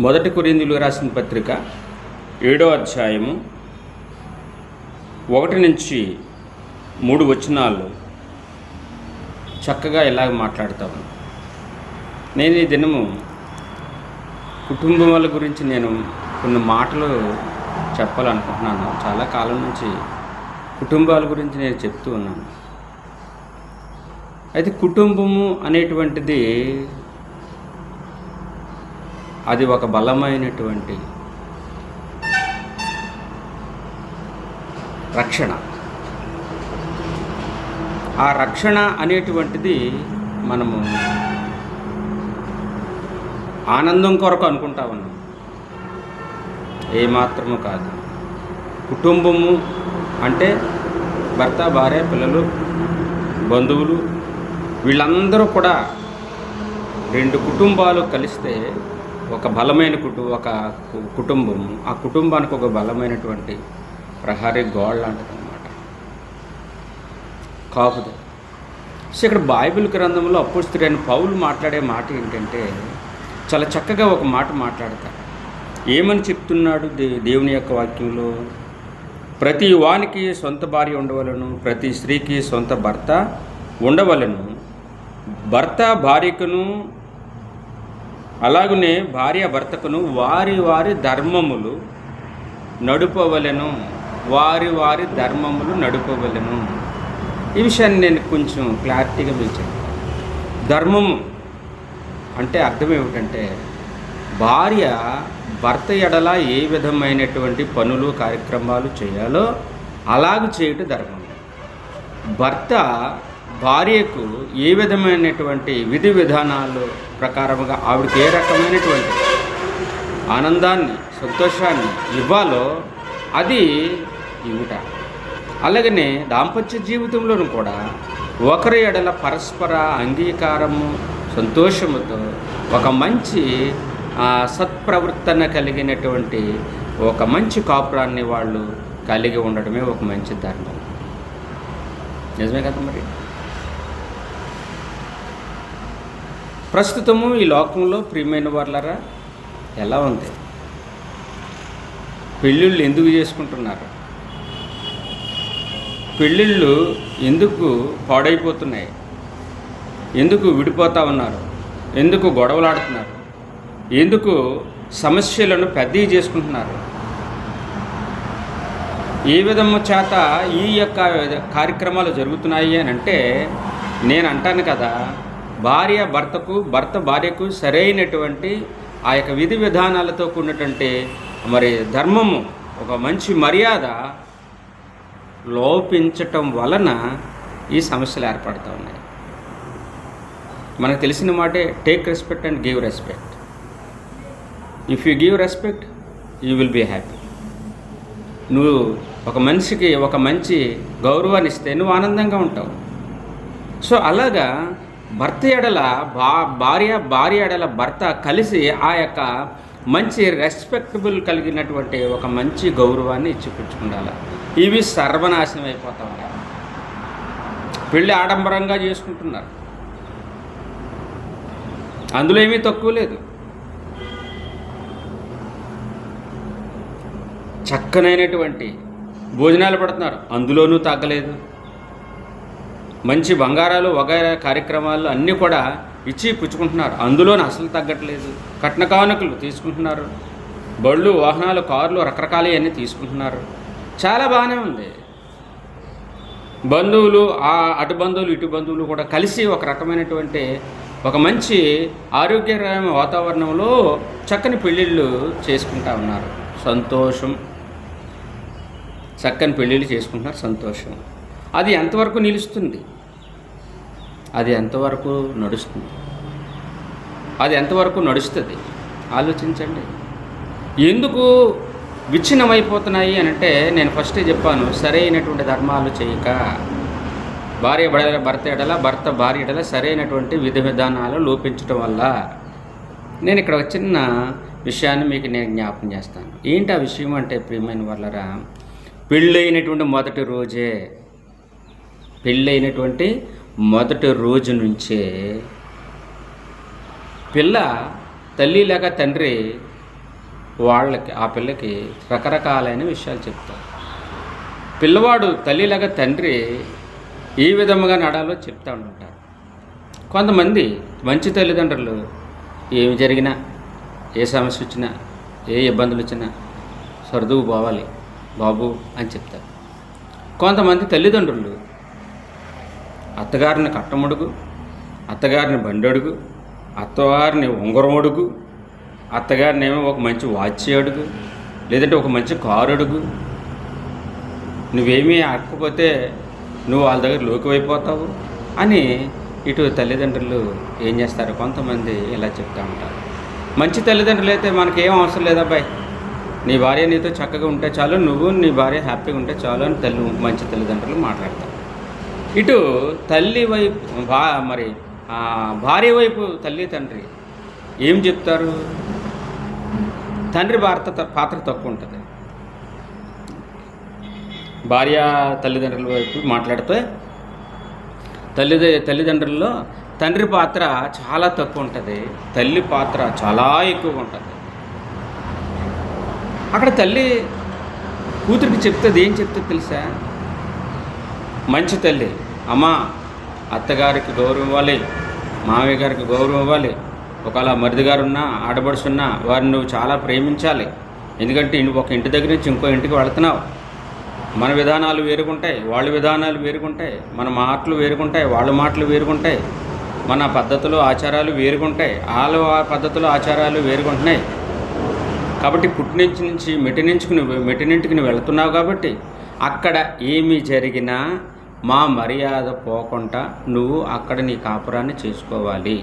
మొదటి కొరిందులు రాసిన పత్రిక ఏడో అధ్యాయము ఒకటి నుంచి మూడు వచనాలు చక్కగా ఇలాగ మాట్లాడతాను నేను ఈ దినము కుటుంబాల గురించి నేను కొన్ని మాటలు చెప్పాలనుకుంటున్నాను. చాలా కాలం నుంచి కుటుంబాల గురించి నేను చెప్తూ ఉన్నాను. అయితే కుటుంబము అనేటువంటిది అది ఒక బలమైనటువంటి రక్షణ. ఆ రక్షణ అనేటువంటిది మనము ఆనందం కొరకు అనుకుంటా ఉన్నాం. ఏమాత్రము కాదు. కుటుంబము అంటే భర్త భార్య పిల్లలు బంధువులు వీళ్ళందరూ కూడా రెండు కుటుంబాలు కలిస్తే ఒక బలమైన కుటు ఒక కుటుంబం. ఆ కుటుంబానికి ఒక బలమైనటువంటి ప్రహారీ గోడ లాంటిది అనమాట కాపుది సో ఇక్కడ బైబిల్ గ్రంథంలో అప్పుస్తుడైన పౌలు మాట్లాడే మాట ఏంటంటే చాలా చక్కగా ఒక మాట మాట్లాడతారు. ఏమని చెప్తున్నాడు దే దేవుని యొక్క వాక్యంలో? ప్రతి వానికి సొంత భార్య ఉండవలను ప్రతి స్త్రీకి సొంత భర్త ఉండవలను. భర్త భార్యకును అలాగనే భార్య భర్తకును వారి వారి ధర్మములు నడుపవలెను. వారి వారి ధర్మములు నడుపవలెను. ఈ విషయాన్ని నేను కొంచెం క్లారిటీగా మీకు ధర్మము అంటే అర్థం ఏమిటంటే భార్య భర్త ఎడల ఏ విధమైనటువంటి పనులు కార్యక్రమాలు చేయాలో అలాగ చేయటం ధర్మం భర్త భార్యకు ఏ విధమైనటువంటి విధి విధానాలు ప్రకారముగా ఆవిడకి ఏ రకమైనటువంటి ఆనందాన్ని సంతోషాన్ని ఇవ్వాలో అది ఇవ్వట అలాగనే దాంపత్య జీవితంలోనూ కూడా ఒకరి ఎడల పరస్పర అంగీకారము సంతోషముతో ఒక మంచి సత్ప్రవర్తన కలిగినటువంటి ఒక మంచి కాపురాన్ని వాళ్ళు కలిగి ఉండడమే ఒక మంచి ధర్మం. నిజమే కదా మరి? ప్రస్తుతము ఈ లోకంలో ప్రియమైన వాళ్ళరా ఎలా ఉంది? పెళ్ళిళ్ళు ఎందుకు చేసుకుంటున్నారు? పెళ్ళిళ్ళు ఎందుకు పాడైపోతున్నాయి? ఎందుకు విడిపోతూ ఉన్నారు? ఎందుకు గొడవలాడుతున్నారు? ఎందుకు సమస్యలను పెద్దవి చేసుకుంటున్నారు? ఏ విధము చేత ఈ యొక్క కార్యక్రమాలు జరుగుతున్నాయి అని అంటే నేను అంటాను కదా భార్య భర్తకు భర్త భార్యకు సరైనటువంటి ఆ యొక్క విధి విధానాలతో కూడినటువంటి మరి ధర్మము ఒక మంచి మర్యాద లోపించటం వలన ఈ సమస్యలు ఏర్పడుతూ ఉన్నాయి. మనకు తెలిసిన మాటే take respect and give respect if you give respect you will be happy నువ్వు ఒక మనిషికి ఒక మంచి గౌరవాన్ని ఇస్తే నువ్వు ఆనందంగా ఉంటావు. సో అలాగా భర్త ఎడల భా భార్య భార్య ఎడల భర్త కలిసి ఆ యొక్క మంచి రెస్పెక్టబుల్ కలిగినటువంటి ఒక మంచి గౌరవాన్ని ఇచ్చిపుచ్చుకుండాలి. ఇవి సర్వనాశనం అయిపోతా ఉన్నాయి పెళ్ళి ఆడంబరంగా చేసుకుంటున్నారు. అందులో ఏమీ తక్కువ లేదు. చక్కనైనటువంటి భోజనాలు పడుతున్నారు. అందులోనూ తగ్గలేదు. మంచి బంగారాలు వగైరా కార్యక్రమాలు అన్నీ కూడా ఇచ్చి పుచ్చుకుంటున్నారు. అందులోనే అసలు తగ్గట్లేదు. కట్న కానుకలు తీసుకుంటున్నారు. బళ్ళు వాహనాలు కార్లు రకరకాలు అన్నీ తీసుకుంటున్నారు. చాలా బాగానే ఉంది. బంధువులు ఆ అటు బంధువులు ఇటు బంధువులు కూడా కలిసి ఒక రకమైనటువంటి ఒక మంచి ఆరోగ్యకరమైన వాతావరణంలో చక్కని పెళ్ళిళ్ళు చేసుకుంటా ఉన్నారు. సంతోషం. చక్కని పెళ్ళిళ్ళు చేసుకుంటున్నారు. సంతోషం. అది ఎంతవరకు నిలుస్తుంది? అది ఎంతవరకు నడుస్తుంది? అది ఎంతవరకు నడుస్తుంది? ఆలోచించండి. ఎందుకు విచ్ఛిన్నమైపోతున్నాయి అని అంటే నేను ఫస్టే చెప్పాను సరైనటువంటి ధర్మాలు చేయక భార్య బడల భర్త ఎడల భర్త భార్య ఎడల సరైనటువంటి విధి విధానాలు లోపించడం వల్ల నేను ఇక్కడ ఒక చిన్న విషయాన్ని మీకు నేను జ్ఞాపం చేస్తాను. ఏంటి ఆ విషయం అంటే ప్రియమైన వల్లరా పెళ్ళైనటువంటి మొదటి రోజే పెళ్ళైనటువంటి మొదటి రోజు నుంచే పిల్ల తల్లి లేక తండ్రి వాళ్ళకి ఆ పిల్లకి రకరకాలైన విషయాలు చెప్తారు. పిల్లవాడు తల్లిలాగా తండ్రి ఏ విధముగా నడాలో చెప్తా ఉంటారు. కొంతమంది మంచి తల్లిదండ్రులు ఏమి జరిగినా ఏ సమస్య వచ్చినా ఏ ఇబ్బందులు వచ్చినా సర్దుకు పోవాలి బాబు అని చెప్తారు. కొంతమంది తల్లిదండ్రులు అత్తగారిని కట్టమడుగు అత్తగారిని బండడుగు అత్తవారిని ఉంగరం అడుగు అత్తగారిని ఏమో ఒక మంచి వాచ్ అడుగు లేదంటే ఒక మంచి కారు అడుగు. నువ్వేమీ అడగకపోతే నువ్వు వాళ్ళ దగ్గర లోకువైపోతావు అని ఇటు తల్లిదండ్రులు ఏం చేస్తారు? కొంతమంది ఇలా చెప్తా ఉంటారు. మంచి తల్లిదండ్రులు అయితే మనకేం అవసరం లేదు అబ్బాయి నీ భార్య నీతో చక్కగా ఉంటే చాలు నువ్వు నీ భార్య హ్యాపీగా ఉంటే చాలు అని తల్లి మంచి తల్లిదండ్రులు మాట్లాడతారు. ఇటు తల్లి వైపు భా మరి భార్య వైపు తల్లి తండ్రి ఏం చెప్తారు? తండ్రి భారత పాత్ర తక్కువ ఉంటుంది భార్య తల్లిదండ్రుల వైపు మాట్లాడితే తల్లి తల్లిదండ్రుల్లో తండ్రి పాత్ర చాలా తక్కువ ఉంటుంది తల్లి పాత్ర చాలా ఎక్కువగా ఉంటుంది అక్కడ తల్లి కూతురికి చెప్తుంది ఏం చెప్తుంది తెలుసా? మంచి తల్లి. అమ్మా అత్తగారికి గౌరవం ఇవ్వాలి మామయ్య గారికి గౌరవం ఇవ్వాలి. ఒకవేళ మరిది గారు ఉన్నా ఆడబడుచున్నా వారిని నువ్వు చాలా ప్రేమించాలి. ఎందుకంటే ఒక ఇంటి దగ్గర నుంచి ఇంకో ఇంటికి వెళుతున్నావు. మన విధానాలు వేరుగుంటాయి వాళ్ళ విధానాలు వేరుగుంటాయి మన మాటలు వేరుగుంటాయి వాళ్ళ మాటలు వేరుగుంటాయి మన పద్ధతులు ఆచారాలు వేరుగుంటాయి వాళ్ళ ఆ పద్ధతులు ఆచారాలు వేరుగుంటున్నాయి కాబట్టి పుట్టినించి నుంచి మెట్టినించుకు నువ్వు మెట్టినింటికి నువ్వు వెళుతున్నావు కాబట్టి అక్కడ ఏమి జరిగినా మా మర్యాద పోకుండా నువ్వు అక్కడ నీ కాపురాన్ని చేసుకోవాలి.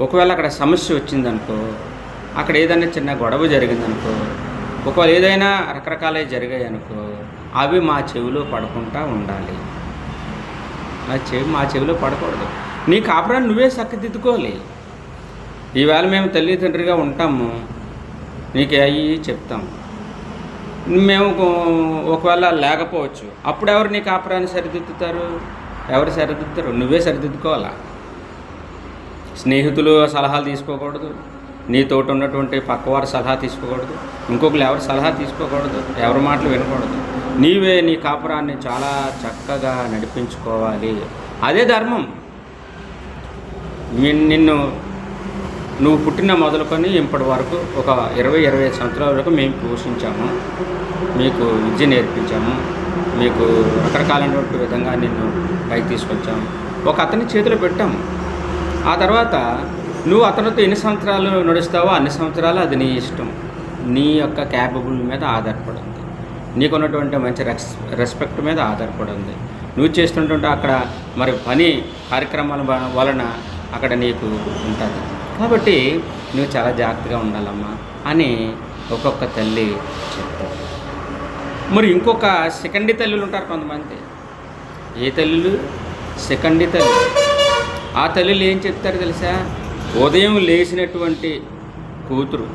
ఒకవేళ అక్కడ సమస్య వచ్చిందనుకో అక్కడ ఏదైనా చిన్న గొడవ జరిగిందనుకో ఒకవేళ ఏదైనా రకరకాలవి జరిగాయి అనుకో అవి మా చెవిలో పడకుండా ఉండాలి. మా చెవి మా చెవిలో పడకూడదు. నీ కాపురాన్ని నువ్వే చక్కదిద్దుకోవాలి ఈవేళ మేము తల్లిదండ్రిగా ఉంటాము నీకు అయ్యి చెప్తాం మేము ఒకవేళ లేకపోవచ్చు అప్పుడు ఎవరు నీ కాపురాన్ని సరిదిద్దుతారు? ఎవరు సరిదిద్దుతారు? నువ్వే సరిదిద్దుకోవాలా? స్నేహితులు సలహాలు తీసుకోకూడదు. నీతోటి ఉన్నటువంటి పక్కవారి సలహా తీసుకోకూడదు. ఇంకొకరు ఎవరి సలహా తీసుకోకూడదు. ఎవరి మాటలు వినకూడదు. నీవే నీ కాపురాన్ని చాలా చక్కగా నడిపించుకోవాలి. అదే ధర్మం. నిన్ను నువ్వు పుట్టిన మొదలుకొని ఇప్పటి వరకు ఒక ఇరవై ఇరవై సంవత్సరాల వరకు మేము పోషించాము. మీకు విద్య నేర్పించాము. మీకు రకరకాలైనటువంటి విధంగా నిన్ను పైకి తీసుకొచ్చాము. ఒక అతని చేతిలో పెట్టాము. ఆ తర్వాత నువ్వు అతనితో ఎన్ని సంవత్సరాలు నడుస్తావో అన్ని సంవత్సరాలు అది నీ ఇష్టం. నీ యొక్క క్యాపబుల్ మీద ఆధారపడి ఉంది నీకున్నటువంటి మంచి రెస్ రెస్పెక్ట్ మీద ఆధారపడి ఉంది నువ్వు చేస్తుంటుంటే అక్కడ మరి పని కార్యక్రమాల వ- వలన అక్కడ నీకు ఉంటుంది. కాబట్టి నువ్వు చాలా జాగ్రత్తగా ఉండాలమ్మా అని ఒక్కొక్క తల్లి చెప్తారు మరి ఇంకొక సెకండీ తల్లులు ఉంటారు కొంతమంది. ఏ తల్లులు? సెకండీ తల్లి. ఆ తల్లులు ఏం చెప్తారు తెలుసా? ఉదయం లేచినటువంటి కూతురు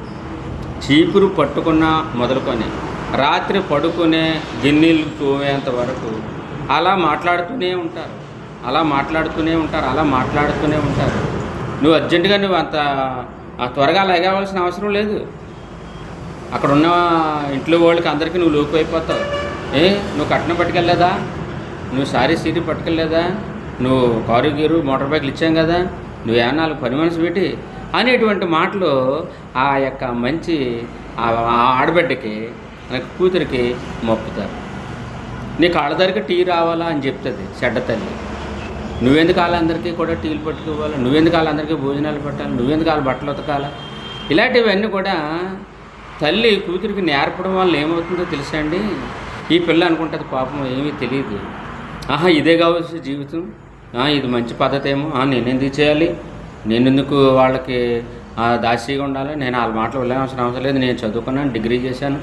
చీపురు పట్టుకున్న మొదలుకొని రాత్రి పడుకునే గిన్నెలు తోమేంత వరకు అలా మాట్లాడుతూనే ఉంటారు. అలా మాట్లాడుతూనే ఉంటారు అలా మాట్లాడుతూనే ఉంటారు. నువ్వు అర్జెంటుగా నువ్వు అంత ఆ త్వరగా లేగవలసిన అవసరం లేదు. అక్కడ ఉన్న ఇంట్లో వాళ్ళకి అందరికీ నువ్వు లోకు అయిపోతావు. ఏ నువ్వు కట్నం పట్టుకెళ్ళలేదా? నువ్వు సారీ సీటు పట్టుకెళ్ళలేదా? నువ్వు కారు గీరు మోటార్ బైక్లు ఇచ్చాం కదా? నువ్వు ఏమన్నా నాలుగు పని మనసు పెట్టి అనేటువంటి మాటలు ఆ యొక్క మంచి ఆ ఆడబిడ్డకి కూతురికి మొప్పుతారు నీ కాళ్ళ దగ్గర టీ రావాలా అని చెప్తుంది చెడ్డ తల్లి. నువ్వెందుకు వాళ్ళందరికీ కూడా టీలు పట్టుకోవాలి? నువ్వెందుకు వాళ్ళందరికీ భోజనాలు పెట్టాలి? నువ్వెందుకు వాళ్ళ బట్టలు ఉతకాలి? ఇలాంటివన్నీ కూడా తల్లి కూతురికి నేర్పడం వల్ల ఏమవుతుందో తెలుసా అండి? ఈ పిల్ల అనుకుంటుంది పాపం ఏమీ తెలియదు. ఆహా ఇదే కావచ్చు జీవితం. ఆ, ఇది మంచి పద్ధతి ఏమో. ఆ, నేనెందుకు చేయాలి? నేనెందుకు వాళ్ళకి దాసీగా ఉండాలి? నేను వాళ్ళ మాటలు వెళ్ళాల్సిన అవసరం లేదు. నేను చదువుకున్నాను డిగ్రీ చేశాను.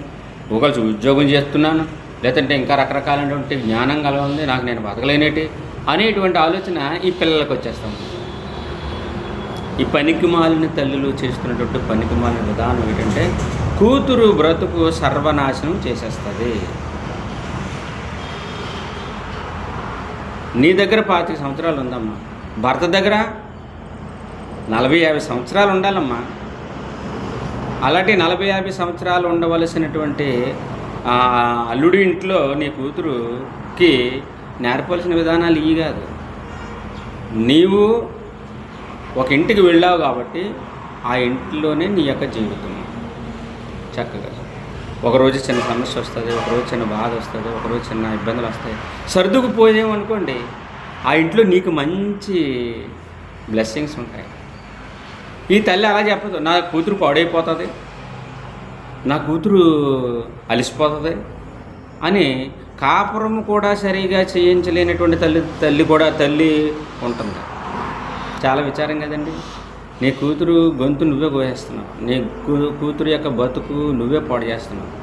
ఒకళ్ళు ఉద్యోగం చేస్తున్నాను. లేదంటే ఇంకా రకరకాలైనటువంటి జ్ఞానం కల ఉంది నాకు నేను బతకలేనేటి. అనేటువంటి ఆలోచన ఈ పిల్లలకు వచ్చేస్తాం ఈ పనికిమాలిన తల్లులు చేస్తున్నటువంటి పనికిమాలిన విధానం ఏంటంటే కూతురు బ్రతుకు సర్వనాశనం చేసేస్తుంది. నీ దగ్గర పాతిక సంవత్సరాలు ఉందమ్మా. భర్త దగ్గర నలభై యాభై సంవత్సరాలు ఉండాలమ్మా. అలాంటి నలభై యాభై సంవత్సరాలు ఉండవలసినటువంటి అల్లుడి ఇంట్లో నీ కూతురుకి నేర్పవలసిన విధానాలు ఇవి కాదు. నీవు ఒక ఇంటికి వెళ్ళావు కాబట్టి ఆ ఇంట్లోనే నీ యొక్క జీవితం. చక్కగా. ఒకరోజు చిన్న సమస్య వస్తుంది ఒకరోజు చిన్న బాధ వస్తుంది ఒకరోజు చిన్న ఇబ్బందులు వస్తాయి. సర్దుకుపోయేమనుకోండి ఆ ఇంట్లో నీకు మంచి బ్లెస్సింగ్స్ ఉంటాయి. ఈ తల్లి అలా చెప్పదు నా కూతురు పాడైపోతుంది నా కూతురు అలిసిపోతుంది అని కాపురము కూడా సరిగా చేయించలేనటువంటి తల్లి తల్లి కూడా తల్లి ఉంటుంది. చాలా విచారం కదండి. నీ కూతురు గొంతు నువ్వే కోసేస్తున్నావు. నీ కూ- కూతురు యొక్క బతుకు నువ్వే పాడు చేస్తున్నావు.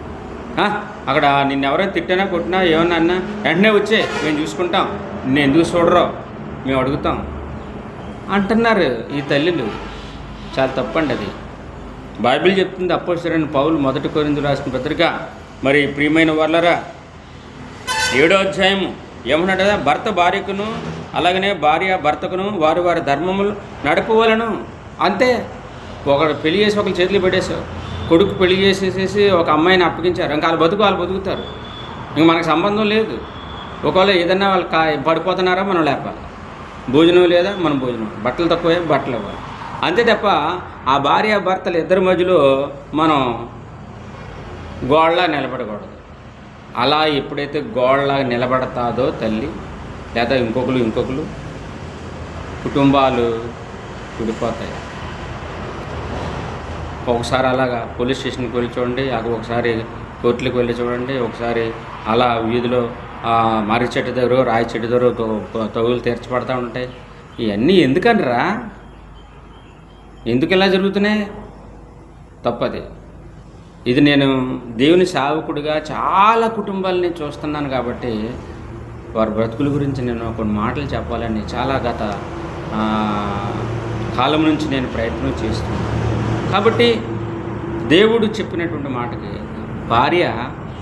అక్కడ నిన్న ఎవరైనా తిట్టినా కొట్టినా ఏమన్నా అన్నా వెంటనే వచ్చే మేము చూసుకుంటాం. నిన్ను ఎందుకు చూడరో? మేము అడుగుతాం. అంటున్నారు ఈ తల్లులు. చాలా తప్పండి అది. బైబిల్ చెప్తుంది అపోసరైన పౌలు మొదటి కోరిందు రాసిన పత్రిక. మరి ప్రియమైన వాళ్ళరా ఏడో అధ్యాయము. ఏమన్నాడు భర్త భార్యకును అలాగనే భార్య భర్తకును వారి వారి ధర్మములు నడపవలను. అంతే. ఒకడు పెళ్ళి చేసి ఒకరు చేతులు పెట్టేశారు. కొడుకు పెళ్ళి చేసేసేసి ఒక అమ్మాయిని అప్పగించారు. ఇంకా వాళ్ళు బతుకు వాళ్ళు బతుకుతారు. ఇంక మనకు సంబంధం లేదు. ఒకవేళ ఏదన్నా వాళ్ళు కా పడిపోతున్నారా మనం లేపాలి. భోజనం లేదా? మనం భోజనం. బట్టలు తక్కువే బట్టలు ఇవ్వాలి. అంతే తప్ప ఆ భార్య భర్తలు ఇద్దరి మధ్యలో మనం గోళ్ళ నిలబడకూడదు. అలా ఎప్పుడైతే గోడలాగా నిలబడతాదో తల్లి లేదా ఇంకొకరు ఇంకొకరు కుటుంబాలు విడిపోతాయి. ఒకసారి అలాగా పోలీస్ స్టేషన్కి వెళ్ళి చూడండి అక్కడ ఒకసారి కోర్టులకు వెళ్ళి చూడండి ఒకసారి అలా వీధిలో మర్రి చెట్టు దగ్గర రాయి చెట్టు దగ్గర తగులు తీర్చబడతా ఉంటాయి. ఇవన్నీ ఎందుకనరా? ఎందుకు ఇలా జరుగుతున్నాయి? తప్పది. ఇది నేను దేవుని సేవకుడిగా చాలా కుటుంబాలని చూస్తున్నాను కాబట్టి వారి బ్రతుకుల గురించి నేను కొన్ని మాటలు చెప్పాలని చాలా గత కాలం నుంచి నేను ప్రయత్నం చేస్తున్నాను. కాబట్టి దేవుడు చెప్పినటువంటి మాటకి భార్య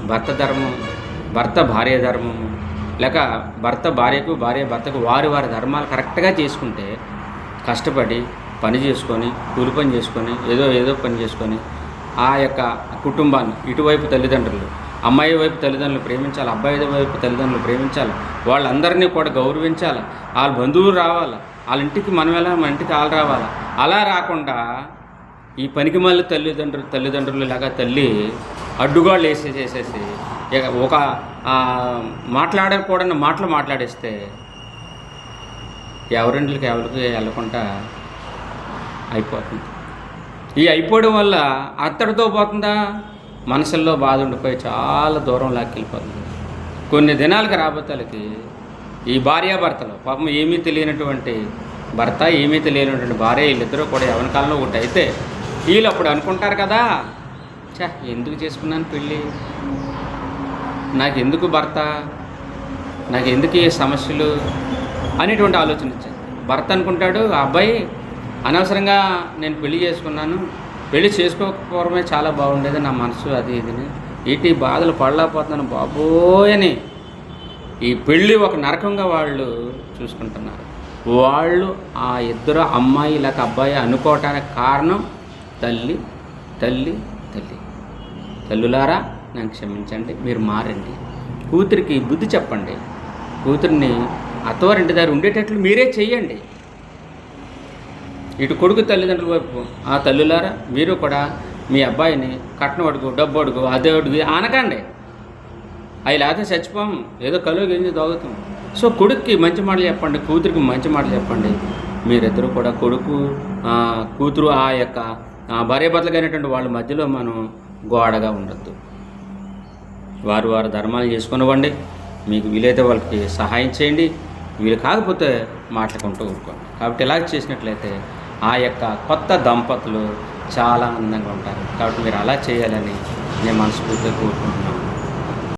భర్త ధర్మం భర్త భార్య ధర్మం లేక భర్త భార్యకు భార్య భర్తకు వారి వారి ధర్మాలు కరెక్ట్గా చేసుకుంటే కష్టపడి పని చేసుకొని కూలి పని చేసుకొని ఏదో ఏదో పని చేసుకొని ఆ యొక్క కుటుంబాన్ని ఇటువైపు తల్లిదండ్రులు అమ్మాయి వైపు తల్లిదండ్రులు ప్రేమించాలి అబ్బాయి వైపు తల్లిదండ్రులు ప్రేమించాలి వాళ్ళందరినీ కూడా గౌరవించాలి వాళ్ళ బంధువులు రావాలి వాళ్ళ ఇంటికి మనం ఎలా మన ఇంటికి వాళ్ళు రావాలి? అలా రాకుండా ఈ పనికి మళ్ళీ తల్లిదండ్రులు తల్లిదండ్రులు లాగా తల్లి అడ్డుగోళ్ళు వేసేసేసేసి ఇక ఒక మాట్లాడకూడని మాటలు మాట్లాడేస్తే ఎవరింటికి ఎవరికి వెళ్ళకుండా అయిపోతుంది. ఈ అయిపోవడం వల్ల అత్తడితో పోతుందా? మనసుల్లో బాధ ఉండిపోయి చాలా దూరం లాక్కెళ్ళిపోతుంది. కొన్ని దినాలకు రాబోతాలకి ఈ భార్యాభర్తలు పాపం ఏమీ తెలియనటువంటి భర్త ఏమీ తెలియనటువంటి భార్య వీళ్ళిద్దరూ కూడా ఎవరి కాలంలో ఒకటి అయితే వీళ్ళు అప్పుడు అనుకుంటారు కదా చా ఎందుకు చేసుకున్నాను పెళ్ళి? నాకు ఎందుకు భర్త? నాకు ఎందుకు ఈ సమస్యలు? అనేటువంటి ఆలోచన వచ్చింది. భర్త అనుకుంటాడు ఆ అబ్బాయి అనవసరంగా నేను పెళ్ళి చేసుకున్నాను. పెళ్ళి చేసుకోకపోవడమే చాలా బాగుండేది నా మనసు అది ఇదిని. ఇటు బాధలు పడలేకపోతున్నాను బాబోయని ఈ పెళ్ళి ఒక నరకంగా వాళ్ళు చూసుకుంటున్నారు. వాళ్ళు ఆ ఇద్దరు అమ్మాయి లేక అబ్బాయి అనుకోవటానికి కారణం తల్లి తల్లి తల్లి. తల్లులారా నన్ను క్షమించండి మీరు మారండి. కూతురికి బుద్ధి చెప్పండి. కూతురిని అత్తవారింటి దగ్గర ఉండేటట్లు మీరే చెయ్యండి. ఇటు కొడుకు తల్లిదండ్రుల వైపు ఆ తల్లులారా మీరు కూడా మీ అబ్బాయిని కట్నం అడుగు డబ్బు అడుగు అదే అడుగు ఆనకండి. అవి లేకపోతే చచ్చిపోము. ఏదో కలువ గింజ దోగుతాం సో కొడుక్కి మంచి మాటలు చెప్పండి కూతురికి మంచి మాటలు చెప్పండి. మీరిద్దరూ కూడా కొడుకు కూతురు ఆ యొక్క భార్య భార్యాభర్తలకైనటువంటి వాళ్ళ మధ్యలో మనం గోడగా ఉండొద్దు. వారు వారు ధర్మాలు చేసుకునివ్వండి. మీకు వీలైతే వాళ్ళకి సహాయం చేయండి. వీలు కాకపోతే మాట్లాడుకుంటూ ఊరుకోండి. కాబట్టి ఇలా చేసినట్లయితే ఆ యొక్క కొత్త దంపతులు చాలా అందంగా ఉంటారు. కాబట్టి మీరు అలా చేయాలని నేను మనస్ఫూర్తిగా కోరుకుంటున్నాను.